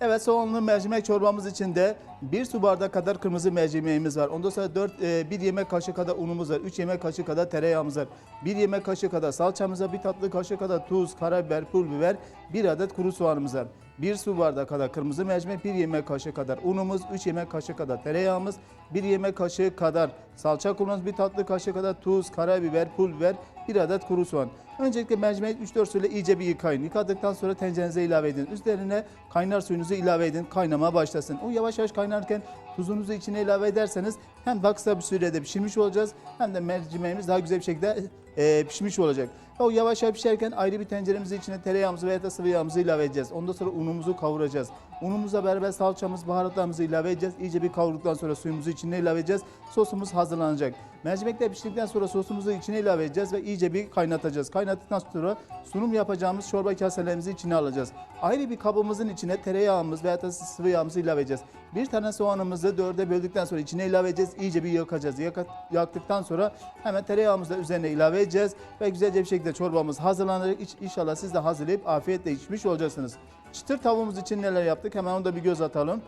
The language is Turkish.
Evet soğanlı mercimek çorbamız için de 1 su bardağı kadar kırmızı mercimeğimiz var. Ondan sonra 4 1 yemek kaşığı kadar unumuz var. 3 yemek kaşığı kadar tereyağımız var. 1 yemek kaşığı kadar salçamız var. 1 tatlı kaşığı kadar tuz, karabiber, pul biber, 1 adet kuru soğanımız var. 1 su bardağı kadar kırmızı mercimek, 1 yemek kaşığı kadar unumuz, 3 yemek kaşığı kadar tereyağımız, 1 yemek kaşığı kadar salça kullanıyoruz. 1 tatlı kaşığı kadar tuz, karabiber, pul biber, 1 adet kuru soğan. Öncelikle mercimeği 3-4 suyla iyice bir yıkayın. Yıkadıktan sonra tencerenize ilave edin. Üzerine kaynar suyunuzu ilave edin. Kaynamaya başlasın. O yavaş yavaş kaynarken tuzunuzu içine ilave ederseniz hem daha kısa bir sürede pişirmiş olacağız hem de mercimeğimiz daha güzel bir şekilde e, pişmiş olacak. O yavaş yavaş pişerken ayrı bir tenceremizin içine tereyağımızı veya da sıvı yağımızı ilave edeceğiz. Ondan sonra unumuzu kavuracağız. Unumuzla beraber salçamız, baharatlarımızı ilave edeceğiz. İyice bir kavurduktan sonra suyumuzu içine ilave edeceğiz. Sosumuz hazırlanacak. Mercimekler pişirdikten sonra sosumuzu içine ilave edeceğiz ve iyice bir kaynatacağız. Kaynattıktan sonra sunum yapacağımız çorba kaselerimizi içine alacağız. Ayrı bir kabımızın içine tereyağımız veya da sıvı yağımızı ilave edeceğiz. Bir tane soğanımızı dörde böldükten sonra içine ilave edeceğiz. İyice bir yakacağız. Yaka- yaktıktan sonra hemen tereyağımızı da üzerine ilave edeceğiz. Ve güzelce bir şekilde çorbamız hazırlanacak. İç- İnşallah siz de hazırlayıp afiyetle içmiş olacaksınız. Çıtır tavuğumuz için neler yaptık hemen onu da bir göz atalım.